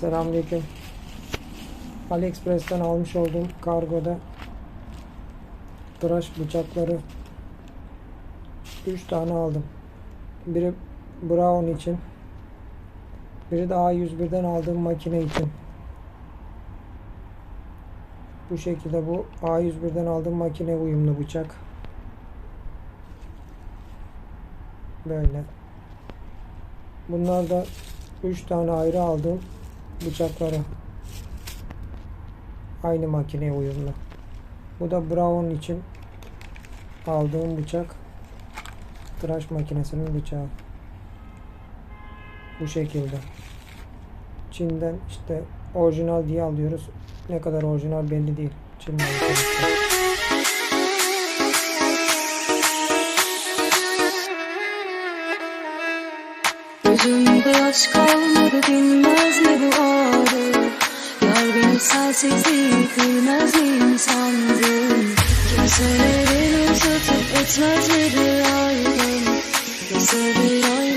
Selamünaleyküm. AliExpress'ten almış olduğum kargoda tıraş bıçakları 3 tane aldım. Biri Brown için. Biri de A101'den aldığım makine için. Bu şekilde bu A101'den aldığım makine uyumlu bıçak. Böyle. Bunlar da 3 tane ayrı aldığım bıçakları. Aynı makineye uyumlu. Bu da Brown için aldığım bıçak. Tıraş makinesinin bıçağı. Bu şekilde. Çin'den işte orijinal diye alıyoruz. Ne kadar orijinal belli değil. Çin sonuçta. Gözümde yaş kalmadı dinmez mi bu Yar bilmez miyim sandın Kimselerin uzatıp etmez bir ayrım Kimse bir ayrılık